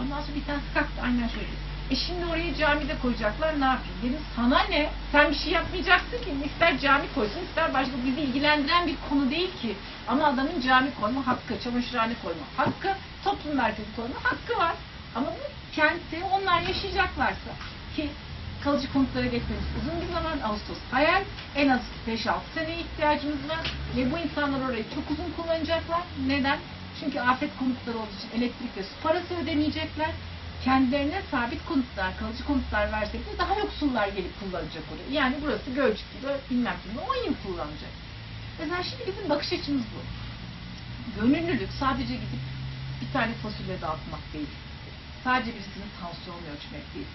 Ondan sonra bir tanesi kalktı aynen şöyle. E şimdi oraya cami de koyacaklar ne yapayım? Dedim sana ne? Sen bir şey yapmayacaksın ki. İster cami koysun ister başka. Bizi ilgilendiren bir konu değil ki. Ama adamın cami koyma hakkı, çamaşırhane koyma hakkı, toplum merkezi koyma hakkı var. Ama bu kentte onlar yaşayacaklarsa ki kalıcı konutlara geçmemiz uzun bir zaman Ağustos hayal en az 5-6 seneye ihtiyacımız var ve bu insanlar orayı çok uzun kullanacaklar. Neden? Çünkü afet konutları olduğu için elektrik ve su parası ödemeyecekler. Kendilerine sabit konutlar, kalıcı konutlar versek de daha yoksullar gelip kullanacak orayı. Yani burası Gölcük gibi bilmem kimi 10 yıl kullanacak. Mesela şimdi bizim bakış açımız bu. Gönüllülük sadece gidip bir tane fasulye dağıtmak değil. Sadece birisinin tansiyonunu ölçmek değil.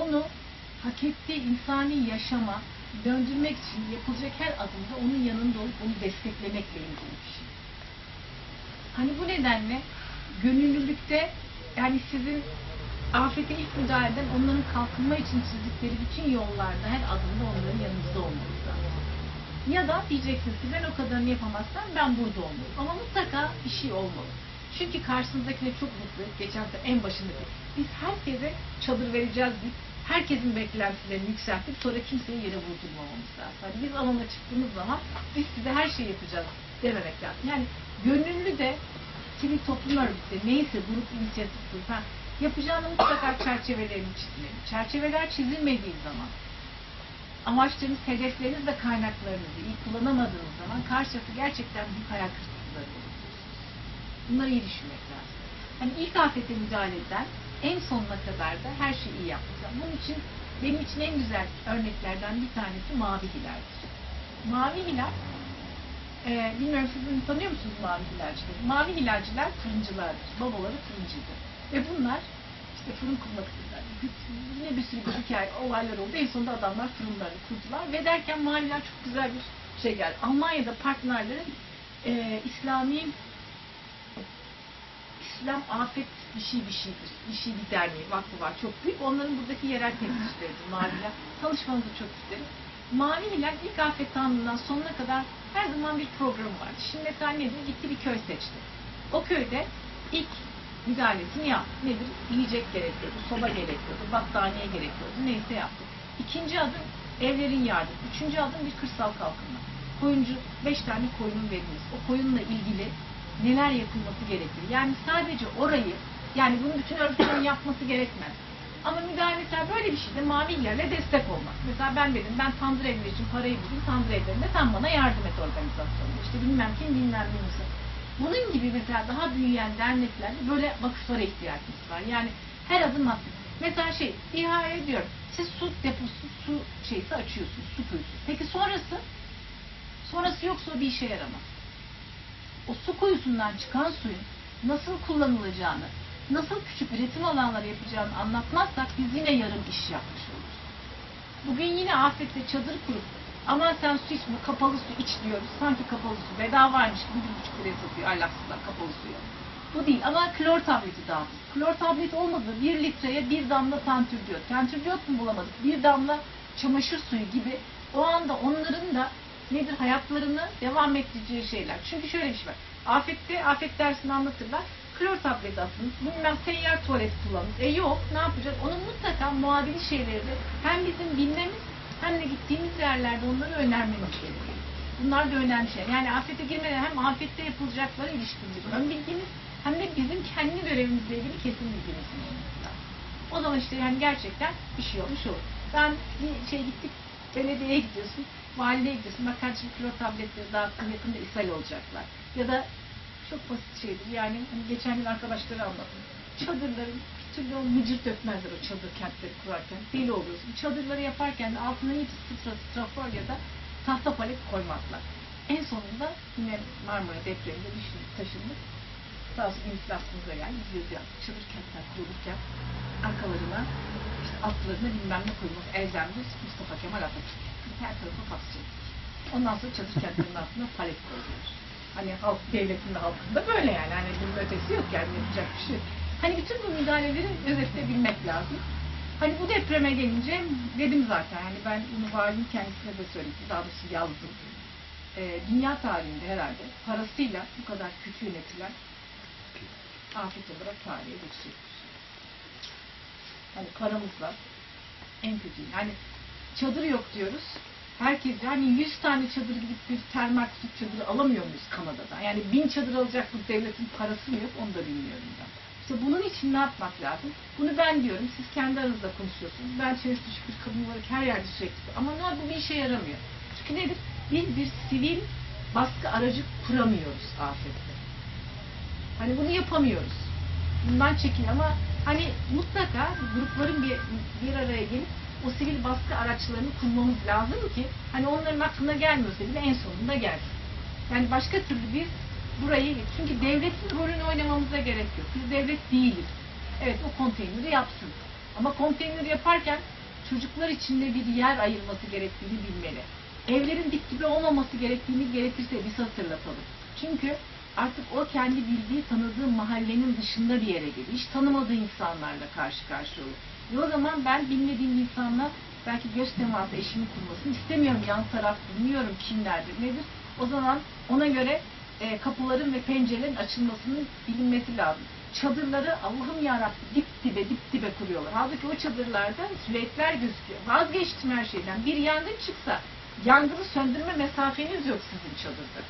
Onu hak ettiği insani yaşama döndürmek için yapılacak her adımda onun yanında olup onu desteklemekle ilgili bir şey. Hani bu nedenle gönüllülükte yani sizin afete ilk müdahale eden onların kalkınma için çizdikleri bütün yollarda her adımda onların yanınızda olmanız lazım. Ya da diyeceksiniz ki ben o kadarını yapamazsam ben burada olmalıyım. Ama mutlaka bir şey olmalı. Çünkü karşınızdakine çok mutlu. Geçen sene en başında biz, biz herkese çadır vereceğiz deyip herkesin beklentilerini yükseltip sonra kimseyi yere vurdurmamamız lazım. Hani biz alana çıktığımız zaman biz size her şeyi yapacağız dememek lazım. Yani gönüllü de sivil toplum örgütü neyse grup inisiyatif grup ha, yapacağını mutlaka çerçevelerini çizmeli. Çerçeveler çizilmediği zaman amaçlarınız, hedefleriniz ve kaynaklarınızı iyi kullanamadığınız zaman karşısı gerçekten büyük hayal kırıklıkları olur. Bunları iyi düşünmek lazım. Hani ilk afete müdahale eden en sonuna kadar da her şeyi iyi yapmak lazım. Bunun için benim için en güzel örneklerden bir tanesi Mavi Hilal'dir. Mavi Hilal e, bilmiyorum siz tanıyor musunuz Mavi Hilalcileri? Mavi Hilalciler fırıncılardır. Babaları fırıncıydı. Ve bunlar işte fırın kurmak istediler. Yine bir sürü bir hikaye, olaylar oldu. En sonunda adamlar fırınlarını kurdular. Ve derken Maviler çok güzel bir şey geldi. Almanya'da partnerlerin e, İslami İslam afet bir şey bir şeydir. Bir şey bir derneği, vakfı var. Çok büyük. Onların buradaki yerel temsilcileridir Maviler. Tanışmanızı çok isterim. Mavi Hilal ilk afet anından sonuna kadar her zaman bir programı vardı. Şimdi mesela nedir? Gitti bir köy seçti. O köyde ilk müdahalesini yaptı. Nedir? Yiyecek gerekiyordu, soba gerekiyordu, battaniye gerekiyordu. Neyse yaptı. İkinci adım evlerin yardımı. Üçüncü adım bir kırsal kalkınma. Koyuncu, beş tane koyunun verilmesi. O koyunla ilgili neler yapılması gerekir? Yani sadece orayı, yani bunu bütün örgütlerin yapması gerekmez. Ama müdahale mesela böyle bir şeyde mavi illerle destek olmak. Mesela ben dedim ben tandır evleri için parayı buldum tandır evlerinde sen bana yardım et organizasyonda. İşte bilmem kim bilmem ne misin. Bunun gibi mesela daha büyüyen derneklerde böyle vakıflara ihtiyacımız var. Yani her adım attık. Mesela şey ihale ediyorum. Siz su deposu, su şeysi açıyorsunuz, su kuyusu. Peki sonrası? Sonrası yoksa bir işe yaramaz. O su kuyusundan çıkan suyun nasıl kullanılacağını, nasıl küçük üretim alanları yapacağını anlatmazsak biz yine yarım iş yapmış oluruz. Bugün yine afette çadır kurup aman sen su içme, kapalı su iç diyoruz. Sanki kapalı su bedavaymış gibi bir buçuk liraya satıyor ahlaksızlar kapalı suyu. Bu değil ama klor tableti dağıtın. Klor tablet olmadı. Bir litreye bir damla tantürdiyot. Tantürdiyot mu bulamadık? Bir damla çamaşır suyu gibi o anda onların da nedir hayatlarını devam ettireceği şeyler. Çünkü şöyle bir şey var. Afette, afet dersini anlatırlar. Klor tableti atın, bilmem seyyar tuvalet kullanın. E yok, ne yapacağız? Onun mutlaka muadili şeyleri hem bizim bilmemiz hem de gittiğimiz yerlerde onları önermemiz gerekiyor. Bunlar da önemli şeyler. Yani afete girmeden hem afette yapılacaklara ilişkin bir bilgimiz hem de bizim kendi görevimizle ilgili kesin lazım. O zaman işte yani gerçekten bir şey olmuş olur. Ben bir şey gittik, belediyeye gidiyorsun, valideye gidiyorsun. Bak kardeşim kilo tabletleri dağıttım, yakında ishal olacaklar. Ya da çok basit şeydir. Yani hani geçen gün arkadaşlara anlattım. Çadırların bir türlü o mıcır dökmezler o çadır kentleri kurarken. Deli oluyorsun. Çadırları yaparken de altına hiç stra, strafor ya da tahta palet koymazlar. En sonunda yine Marmara depreminde düşündük, taşındık. Sağ olsun Ümit'le aklımıza geldi. Biz yazı yazdık. Çadır kentler kurulurken arkalarına işte altlarına bilmem ne koyulmuş elzemdir Mustafa Kemal Atatürk. Her tarafa kapsayacak. Ondan sonra çadır kentlerinin altına palet koyuyoruz. Hani halk devletinde halkında böyle yani. Hani bunun ötesi yok yani yapacak bir şey. Hani bütün bu müdahaleleri özetleyebilmek lazım. Hani bu depreme gelince dedim zaten hani ben bunu valinin kendisine de söyledim. Daha doğrusu yazdım. Ee, dünya tarihinde herhalde parasıyla bu kadar kötü yönetilen afet olarak tarihe geçecektir. Hani paramız var. En kötü. Yani çadır yok diyoruz. Herkes yani 100 tane çadır gidip bir termal kutup çadırı alamıyor muyuz Kanada'da? Yani bin çadır alacak bu devletin parası mı yok onu da bilmiyorum ben. İşte bunun için ne yapmak lazım? Bunu ben diyorum. Siz kendi aranızda konuşuyorsunuz. Ben çevresi düşük bir kadın olarak her yerde sürekli. Ama ne bu bir işe yaramıyor. Çünkü nedir? Biz bir sivil baskı aracı kuramıyoruz afette. Hani bunu yapamıyoruz. Bundan çekin ama hani mutlaka grupların bir, bir araya gelip o sivil baskı araçlarını kurmamız lazım ki hani onların aklına gelmiyorsa bile en sonunda gelsin. Yani başka türlü biz burayı çünkü devletin rolünü oynamamıza gerek yok. Biz devlet değiliz. Evet o konteyneri yapsın. Ama konteyneri yaparken çocuklar için de bir yer ayırması gerektiğini bilmeli. Evlerin dip dibe olmaması gerektiğini gerekirse biz hatırlatalım. Çünkü artık o kendi bildiği, tanıdığı mahallenin dışında bir yere geliyor. Hiç tanımadığı insanlarla karşı karşıya oluyor. Ve o zaman ben bilmediğim insanla belki göz teması eşimi kurmasını istemiyorum. Yan taraf bilmiyorum kimlerdir, nedir. O zaman ona göre e, kapıların ve pencerelerin açılmasının bilinmesi lazım. Çadırları Allah'ım yarabbim dip dibe dip dibe kuruyorlar. Halbuki o çadırlarda sürekler gözüküyor. Vazgeçtim her şeyden. Bir yangın çıksa yangını söndürme mesafeniz yok sizin çadırda.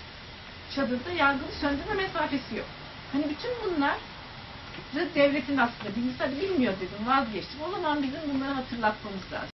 Çadırda yangını söndürme mesafesi yok. Hani bütün bunlar devletin aslında bilgisi bilmiyor dedim vazgeçtim. O zaman bizim bunları hatırlatmamız lazım.